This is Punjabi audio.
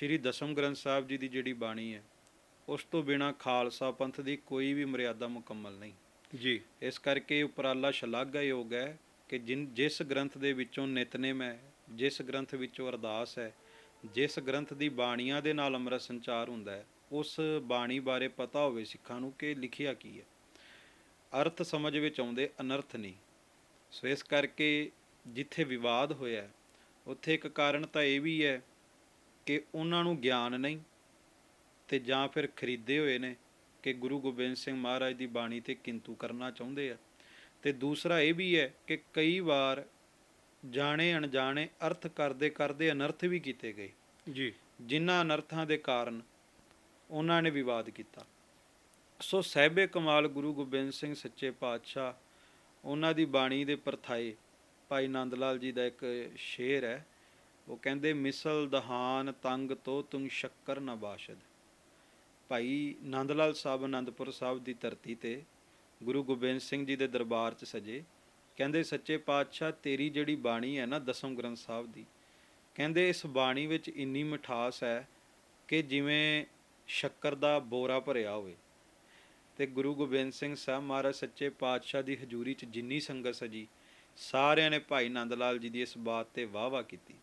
ਸ਼੍ਰੀ ਦਸਮ ਗ੍ਰੰਥ ਸਾਹਿਬ ਜੀ ਦੀ ਜਿਹੜੀ ਬਾਣੀ ਹੈ ਉਸ ਤੋਂ ਬਿਨਾ ਖਾਲਸਾ ਪੰਥ ਦੀ ਕੋਈ ਵੀ ਮਰਿਆਦਾ ਮੁਕੰਮਲ ਨਹੀਂ। ਜੀ। ਇਸ ਕਰਕੇ ਉਪਰਾਲਾ ਸ਼ਲਾਘਾਯੋਗ ਹੈ ਕਿ ਜਿਨ ਜਿਸ ਗ੍ਰੰਥ ਦੇ ਵਿੱਚੋਂ ਨਿਤਨੇਮ ਹੈ ਜਿਸ ਗ੍ਰੰਥ ਵਿੱਚੋਂ ਅਰਦਾਸ ਹੈ ਜਿਸ ਗ੍ਰੰਥ ਦੀ ਬਾਣੀਆਂ ਦੇ ਨਾਲ ਅੰਮ੍ਰਿਤ ਸੰਚਾਰ ਹੁੰਦਾ ਹੈ ਉਸ ਬਾਣੀ ਬਾਰੇ ਪਤਾ ਹੋਵੇ ਸਿੱਖਾਂ ਨੂੰ ਕਿ ਲਿਖਿਆ ਕੀ ਹੈ। ਅਰਥ ਸਮਝ ਵਿੱਚ ਆਉਂਦੇ ਅਨਰਥ ਨਹੀਂ। ਸੋ ਇਸ ਕਰਕੇ ਜਿੱਥੇ ਵਿਵਾਦ ਹੋਇਆ ਉੱਥੇ ਇੱਕ ਕਾਰਨ ਤਾਂ ਇਹ ਵੀ ਹੈ ਕਿ ਉਹਨਾਂ ਨੂੰ ਗਿਆਨ ਨਹੀਂ ਤੇ ਜਾਂ ਫਿਰ ਖਰੀਦੇ ਹੋਏ ਨੇ ਕਿ ਗੁਰੂ ਗੋਬਿੰਦ ਸਿੰਘ ਮਹਾਰਾਜ ਦੀ ਬਾਣੀ ਤੇ ਕਿੰਤੂ ਕਰਨਾ ਚਾਹੁੰਦੇ ਆ। ਤੇ ਦੂਸਰਾ ਇਹ ਵੀ ਹੈ ਕਿ ਕਈ ਵਾਰ ਜਾਣੇ ਅਣਜਾਣੇ ਅਰਥ ਕਰਦੇ ਕਰਦੇ ਅਨਰਥ ਵੀ ਕੀਤੇ ਗਏ। ਜੀ। ਜਿਨ੍ਹਾਂ ਅਨਰਥਾਂ ਦੇ ਕਾਰਨ ਉਹਨਾਂ ਨੇ ਵਿਵਾਦ ਕੀਤਾ। ਸੋ ਸਹਿਬੇ ਕਮਾਲ ਗੁਰੂ ਗੋਬਿੰਦ ਸਿੰਘ ਸੱਚੇ ਪਾਤਸ਼ਾਹ ਉਹਨਾਂ ਦੀ ਬਾਣੀ ਦੇ ਪਰਥਾਏ ਭਾਈ ਨੰਦ ਲਾਲ ਜੀ ਦਾ ਇੱਕ ਸ਼ੇਰ ਹੈ। ਉਹ ਕਹਿੰਦੇ, ਮਿਸਲ ਦਹਾਨ ਤੰਗ ਤੋ ਤੁੰਗ ਸ਼ੱਕਰ ਨ ਬਾਸ਼ਦ। ਭਾਈ ਨੰਦ ਲਾਲ ਸਾਹਿਬ ਅਨੰਦਪੁਰ ਸਾਹਿਬ ਦੀ ਧਰਤੀ ਤੇ ਗੁਰੂ ਗੋਬਿੰਦ ਸਿੰਘ ਜੀ ਦੇ ਦਰਬਾਰ 'ਚ ਸਜੇ। ਕਹਿੰਦੇ, ਸੱਚੇ ਪਾਤਸ਼ਾਹ, ਤੇਰੀ ਜਿਹੜੀ ਬਾਣੀ ਹੈ ਨਾ ਦਸਮ ਗ੍ਰੰਥ ਸਾਹਿਬ ਦੀ, ਕਹਿੰਦੇ ਇਸ ਬਾਣੀ ਵਿੱਚ ਇੰਨੀ ਮਿਠਾਸ ਹੈ ਕਿ ਜਿਵੇਂ ਸ਼ੱਕਰ ਦਾ ਬੋਰਾ ਭਰਿਆ ਹੋਵੇ। ਤੇ ਗੁਰੂ ਗੋਬਿੰਦ ਸਿੰਘ ਸਾਹਿਬ ਮਹਾਰਾਜ, ਸੱਚੇ ਪਾਤਸ਼ਾਹ ਦੀ ਹਜ਼ੂਰੀ 'ਚ ਜਿੰਨੀ ਸੰਗਤ ਸਜੀ, ਸਾਰਿਆਂ ਨੇ ਭਾਈ ਨੰਦ ਲਾਲ ਜੀ ਦੀ ਇਸ ਬਾਤ ਤੇ ਵਾਹ-ਵਾਹ ਕੀਤੀ।